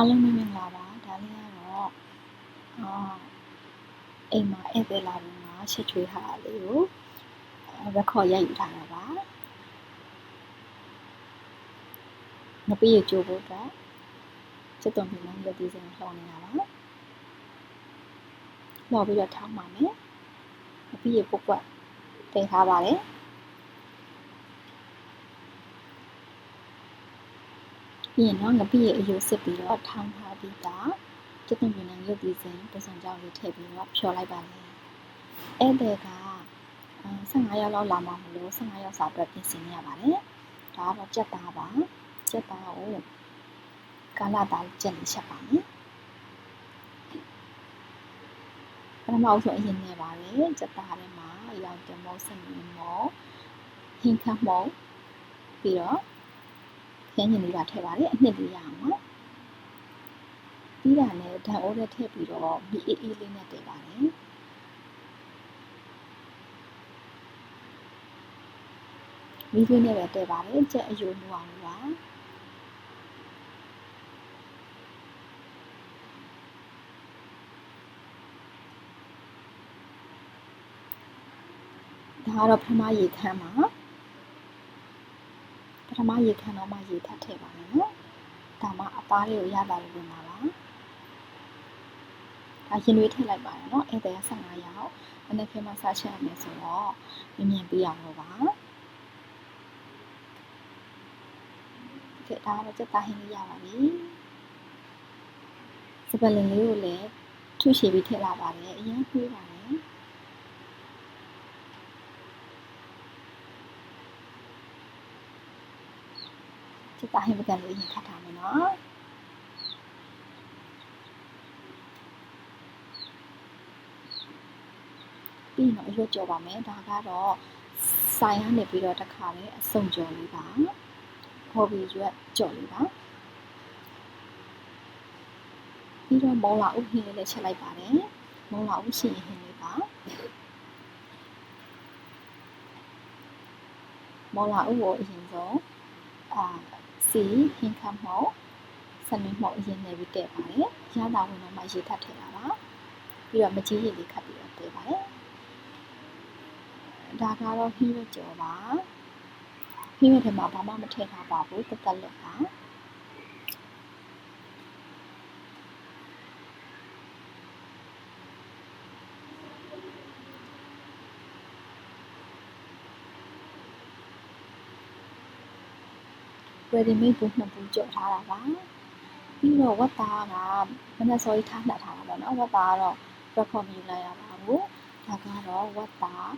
အားလုံးပဲမင်္ဂလာပါဒါလေးကတော့အာအိမ်မှာဧည့်သည်လာပြီးမှရှစ်ချွေးဟာလေးကို record ရိုက်ယူထားတာပါငပိရကြိုးဖို့အတွက်စက်တုံးပြမရုပ်သေးစင်လှော်နေတာပါလှော်ပြီးတော့ထောင်းပါမယ်ငပိရပုတ်ပွက်တည်ထားပါတယ် ပြီးရင်တော့ငပိရဲ့အယိုးစစ်ပြီးတော့ထောင်းထားပြီးသားကျွတ်သွန်ပြင်းနဲ့ရုပ်သီးစင်ပစုံကြောင်လေးထည့်ပြီးတော့ဖြော်လိုက်ပါမယ်။ဧည့်သည်က15ရောက်လောက်လာမှမလို့15ရောက်စာအတွက်ပြင်ဆင်နေရပါတယ်။ဒါကတော့ကြက်သားပါ။ကြက်သားကိုကာလာသားကြက်လေးချက်ပါမယ်။ပထမဆုံးအရင်နဲ့ပါလေကြက်သားထဲမှာရောင်တင်မောစမင်းမောဟင်းခတ်မောပြီးတော့ ခင်းညင်လေးပါထည့်ပါတယ်အနှစ်လေးရအောင်နော်ပြီးတာနဲ့ဓာတ်အိုးထဲထည့်ပြီးတော့မီအေးအေးလေးနဲ့တည်ပါတယ်မီးသွင်းနဲ့ပဲတည်ပါတယ်ကြက်အယိုးမှုအောင်ပါဒါကတော့ပထမရေခမ်းပါပ ထမရေခမ်းတော့မှရေထပ်ထည့်ပါမယ်နော်ဒါမှအသားလေးကိုရလာလို့ဝင်ပါပါဒါရင်တွေထည့်လိုက်ပါတယ်နော်ဧည့်သည်က15ယောက်မနေ့ကမှစားချက်ရမယ်ဆိုတော့မြင်မြင်ပြအောင်လို့ပါကဲဒါကတော့စက်သားဟင်းလေးရပါပြီစပလင်လေးကိုလည်းထုရှည်ပြီးထည့်လာပါတယ်အရင်ခွေးပါတယ် စက်သားဟင်းပကံလေးရင်ခတ်ထားမယ်နော်ပြီးရင်တော့အရွက်ကြော်ပါမယ်ဒါကတော့ဆိုင်ကနေပြီးတော့တစ်ခါလေအစုံကြော်လေးပါခေါ်ပြီးရွက်ကြော်လေးပါပြီးတော့မောလာဥဟင်းလေးလည်းချက်လိုက်ပါတယ်မောလာဥရှင်ဟင်းလေးပါမောလာဥကိုအရင်ဆုံးအာ စီဟင်းခတ်မောစနစ်မောအရင်နေပြီးတည့်ပါတယ်ရတာဝင်တော့မှရေထပ်ထည့်တာပါပြီးတော့မကြီးရည်လေးခတ်ပြီးတော့တည့်ပါတယ်ဒါကတော့ဟင်းရွက်ကြော်ပါဟင်းရွက်ထဲမှာဘာမှမထည့်ထားပါဘူးတက်တက်လက်ပါ ဝယ်ဒီမိတ်ဘူးနှစ်ဘူးကြော်ထားတာပါပြီးတော့ဝတ်သားကမနက်စောကြီးထားနှက်ထားတာပေါ့နော်ဝတ်သားကတော့ record မြူလိုက်ရပါဘူးဒါကတော့ဝတ်သား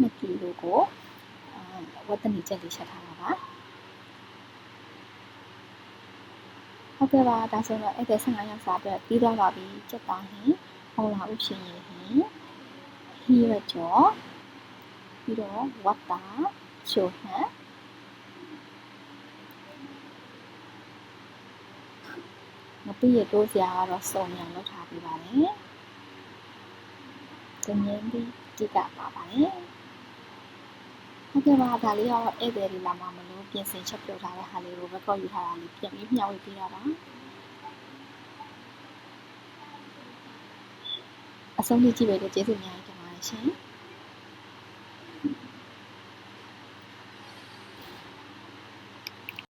2ကီလိုကိုဝတ်တနီချက်လေးချက်ထားတာပါဟုတ်ကဲ့ပါဒါဆိုတော့အဲ့ဒီ15ရောက်စာအတွက်ပြီးသွားပါပြီစက်သားဟင်းဟောလာဥရှင်ရဟင်းဟီရကျော်ပြီးတော့ဝတ်တာချိုဟန် မပြည့်ရတိုးစရာကတော့စုံမြန်လောက်ထားပြီးပါတယ်။တငင်းပြီးတိကပါပါတယ်။ဟုတ်ကဲ့ပါဒါလေးကတော့ဧည့်သည်တွေလာမှမလို့ပြင်ဆင်ချက်ပြုတ်ထားတဲ့ဟာလေးကို record ယူထားတာလေးပြန်ပြီးမျှဝေပေးတာပါအဆုံးထိကြည့်ပေးလို့ကျေးဇူးများတင်ပါတယ်ရှင်။